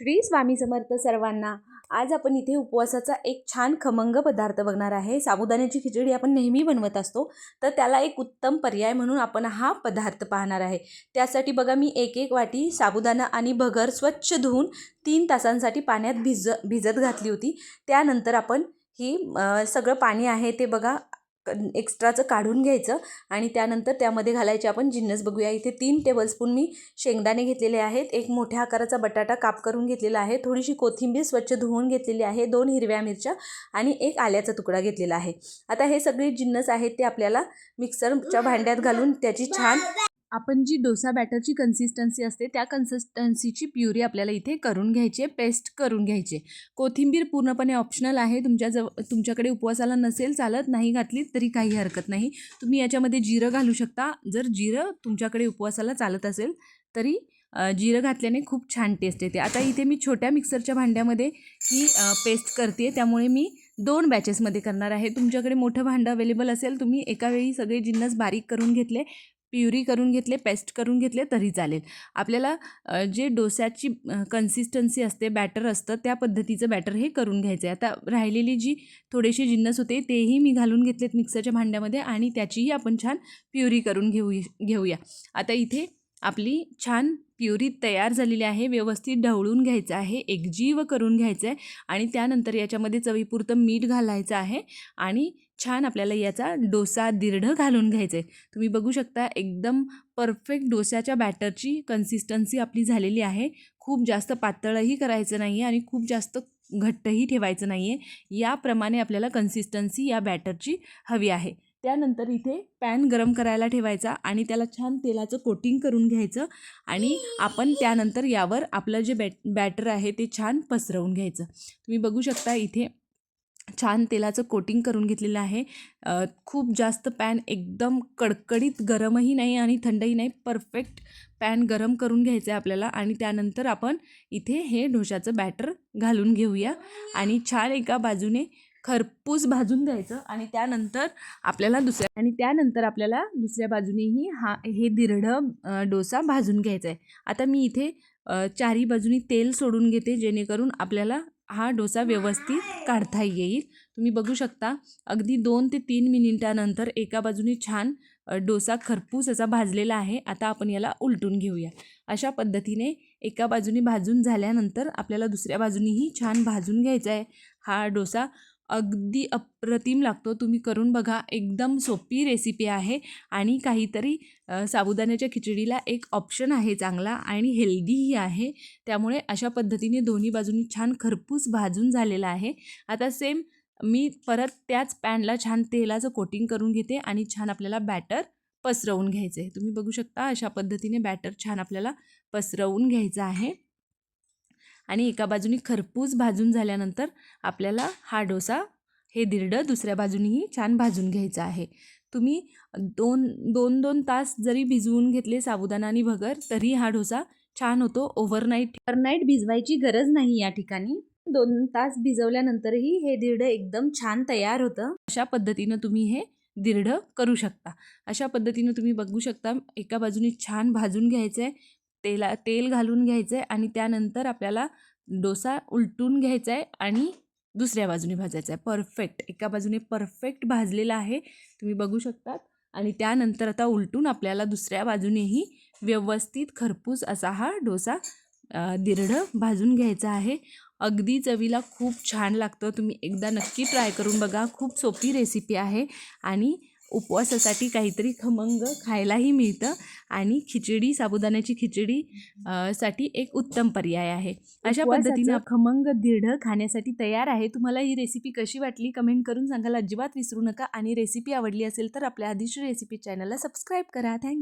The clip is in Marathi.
श्री स्वामी समर्थ सर्वांना. आज आपण इथे उपवासाचा एक छान खमंग पदार्थ बघणार आहे. साबुदाण्याची खिचडी आपण नेहमी बनवत असतो. तर त्याला एक उत्तम पर्याय म्हणून आपण हा पदार्थ पाहणार आहे. त्यासाठी बघा मी एक एक वाटी साबुदाणा आणि भगर स्वच्छ धुवून तीन तासांसाठी पाण्यात भिज भिजत घातली होती. त्यानंतर आपण ही सगळं पाणी आहे ते बघा एक्स्ट्राचं काढून घ्यायचं आणि त्यानंतर त्यामध्ये घालायचे आपण जिन्नस. बघूया इथे तीन टेबलस्पून मी शेंगदाणे घेतलेले आहेत. एक मोठ्या आकाराचा बटाटा काप करून घेतलेला आहे. थोडीशी कोथिंबीर स्वच्छ धुवून घेतलेली आहे. दोन हिरव्या मिरच्या आणि एक आल्याचा तुकडा घेतलेला आहे. आता हे सगळे जिन्नस आहेत ते आपल्याला मिक्सरच्या भांड्यात घालून त्याची छान आपण जी डोसा बॅटरची कन्सिस्टन्सी असते त्या कन्सिस्टन्सीची प्युरी आपल्याला इथे करून घ्यायची आहे पेस्ट करून घ्यायची आहे. कोथिंबीर पूर्णपणे ऑप्शनल आहे तुमच्या जव तुमच्याकडे उपवासाला नसेल चालत नाही घातली तरी काही हरकत नाही. तुम्ही याच्यामध्ये जिरं घालू शकता. जर जिरं तुमच्याकडे उपवासाला चालत असेल तरी जिरं घातल्याने खूप छान टेस्ट येते. आता इथे मी छोट्या मिक्सरच्या भांड्यामध्ये ही पेस्ट करते त्यामुळे मी दोन बॅचेसमध्ये करणार आहे. तुमच्याकडे मोठं भांडं अवेलेबल असेल तुम्ही एका वेळी सगळे जिन्नस बारीक करून घेतले प्युरी करून घेतले पेस्ट करून घेतले तरी चालेल. आपल्याला जे डोस्याची कन्सिस्टन्सी असते बॅटर असतं त्या पद्धतीचं बॅटर हे करून घ्यायचं आहे आता राहिलेली जी थोडीशी जिन्नस होते तेही मी घालून घेतलेत मिक्सरच्या भांड्यामध्ये आणि त्याचीही आपण छान प्युरी करून घेऊ घेऊया. आता इथे आपली छान प्युरी तयार झालेली आहे व्यवस्थित ढवळून घ्यायचं आहे एकजीव करून घ्यायचं आहे आणि त्यानंतर याच्यामध्ये चवीपुरतं मीठ घालायचं आहे आणि छान आपल्याला याचा डोसा दीर्ढ घालून घ्यायचं आहे तुम्ही बघू शकता एकदम परफेक्ट डोस्याच्या बॅटरची कन्सिस्टन्सी आपली झालेली आहे. खूप जास्त पातळही करायचं नाही आहे आणि खूप जास्त घट्टही ठेवायचं नाही आहे याप्रमाणे आपल्याला कन्सिस्टन्सी या बॅटरची हवी आहे. त्यानंतर इथे पॅन गरम करायला ठेवायचा आणि त्याला छान तेलाचं कोटिंग करून घ्यायचं आणि आपण त्यानंतर यावर आपलं जे बॅट बॅटर आहे ते छान पसरवून घ्यायचं. तुम्ही बघू शकता इथे छान तेलाचं कोटिंग करून घेतलेलं आहे. खूप जास्त पॅन एकदम कडकडीत गरमही नाही आणि थंडही नाही परफेक्ट पॅन गरम करून घ्यायचं आहे आपल्याला आणि त्यानंतर आपण इथे हे डोशाचं बॅटर घालून घेऊया आणि छान एका बाजूने खरपूस भाजून द्यायचं आणि त्यानंतर आपल्याला दुसऱ्या आणि त्यानंतर आपल्याला दुसऱ्या बाजूनेही हा हे दिरडं डोसा भाजून घ्यायचा आहे आता मी इथे चारी बाजूनी तेल सोडून घेते जेणेकरून आपल्याला हा डोसा व्यवस्थित काढता येईल. तुम्ही बघू शकता अगदी दोन ते तीन मिनिटानंतर एका बाजूने छान डोसा खरपूस असा भाजलेला आहे. आता आपण याला उलटून घेऊया. अशा पद्धतीने एका बाजूने भाजून झाल्यानंतर आपल्याला दुसऱ्या बाजूनीही छान भाजून घ्यायचा आहे हा डोसा. अगदी अप्रतिम लागतो. तुम्ही करून बघा. एकदम सोपी रेसिपी आहे. आणि काहीतरी साबुदाण्याच्या खिचडीला एक ऑप्शन आहे चांगला आणि हेल्दीही आहे. त्यामुळे अशा पद्धतीने दोन्ही बाजूनी छान खरपूस भाजून झालेला आहे. आता सेम मी परत त्याच पॅनला छान तेलाचं कोटिंग करून घेते आणि छान आपल्याला बॅटर पसरवून घ्यायचं आहे तुम्ही बघू शकता अशा पद्धतीने बॅटर छान आपल्याला पसरवून घ्यायचं आहे. आणि एका बाजूनी खरपूस भाजून झाल्यानंतर आपल्याला हा डोसा हे दिरडं दुसऱ्या बाजूनीही छान भाजून घ्यायचं आहे. तुम्ही दोन दोन दोन तास जरी भिजवून घेतले साबुदाणा आणि भगर तरी हा डोसा छान होतो ओव्हरनाईट ओव्हरनाईट भिजवायची गरज नाही या ठिकाणी. दोन तास भिजवल्यानंतरही हे दिरडं एकदम छान तयार होतं. अशा पद्धतीनं तुम्ही हे दिरडं करू शकता. अशा पद्धतीनं तुम्ही बघू शकता एका बाजूने छान भाजून घ्यायचं आहे तेला तेल घालून घ्यायचं आहे आणि त्यानंतर आपल्याला डोसा उलटून घ्यायचा आहे आणि दुसऱ्या बाजूने भाजायचा आहे परफेक्ट एका बाजूने परफेक्ट भाजलेला आहे. तुम्ही बघू शकतात. आणि त्यानंतर आता उलटून आपल्याला दुसऱ्या बाजूनेही व्यवस्थित खरपूस असा हा डोसा दीर्ढ भाजून घ्यायचा आहे. अगदी चवीला खूप छान लागतं. तुम्ही एकदा नक्की ट्राय करून बघा. खूप सोपी रेसिपी आहे. आणि उपवासासाठी काहीतरी खमंग खायलाही मिळतं. आणि खिचडी साबुदाण्याची खिचडी साठी एक उत्तम पर्याय आहे. अशा पद्धतीनं खमंग दीर्घ खाण्यासाठी तयार आहे. तुम्हाला ही रेसिपी कशी वाटली कमेंट करून सांगायला अजिबात विसरू नका. आणि रेसिपी आवडली असेल तर आपल्या आधीची रेसिपी चॅनलला सबस्क्राईब करा. थँक्यू